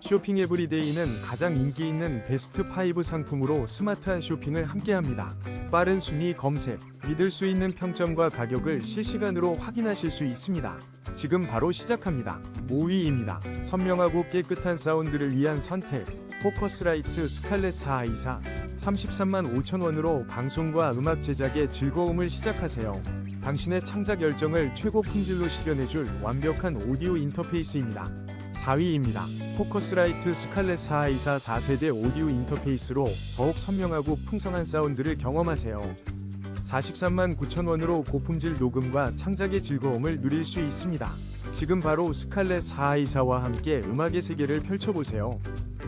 쇼핑 에브리데이는 가장 인기 있는 베스트 5 상품으로 스마트한 쇼핑을 함께합니다. 빠른 순위 검색, 믿을 수 있는 평점과 가격을 실시간으로 확인하실 수 있습니다. 지금 바로 시작합니다. 5위입니다. 선명하고 깨끗한 사운드를 위한 선택. 포커스라이트 스칼렛 424 33만 5천 원으로 방송과 음악 제작의 즐거움을 시작하세요. 당신의 창작 열정을 최고 품질로 실현해줄 완벽한 오디오 인터페이스입니다. 4위입니다. 포커스라이트 스칼렛 424 4세대 오디오 인터페이스로 더욱 선명하고 풍성한 사운드를 경험하세요. 43만 9천 원으로 고품질 녹음과 창작의 즐거움을 누릴 수 있습니다. 지금 바로 스칼렛 424와 함께 음악의 세계를 펼쳐보세요.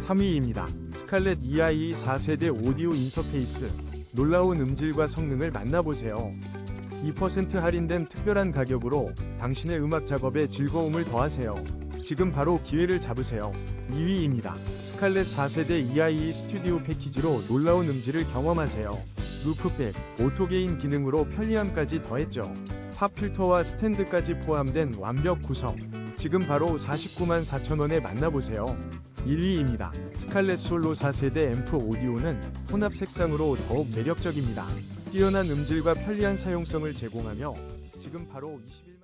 3위입니다. 스칼렛 EIE 4세대 오디오 인터페이스. 놀라운 음질과 성능을 만나보세요. 2% 할인된 특별한 가격으로 당신의 음악 작업에 즐거움을 더하세요. 지금 바로 기회를 잡으세요. 2위입니다. 스칼렛 4세대 EIE 스튜디오 패키지로 놀라운 음질을 경험하세요. 루프백, 오토게인 기능으로 편리함까지 더했죠. 팝 필터와 스탠드까지 포함된 완벽 구성. 지금 바로 49만 4천원에 만나보세요. 1위입니다. 스칼렛 솔로 4세대 앰프 오디오는 혼합 색상으로 더욱 매력적입니다. 뛰어난 음질과 편리한 사용성을 제공하며 지금 바로 21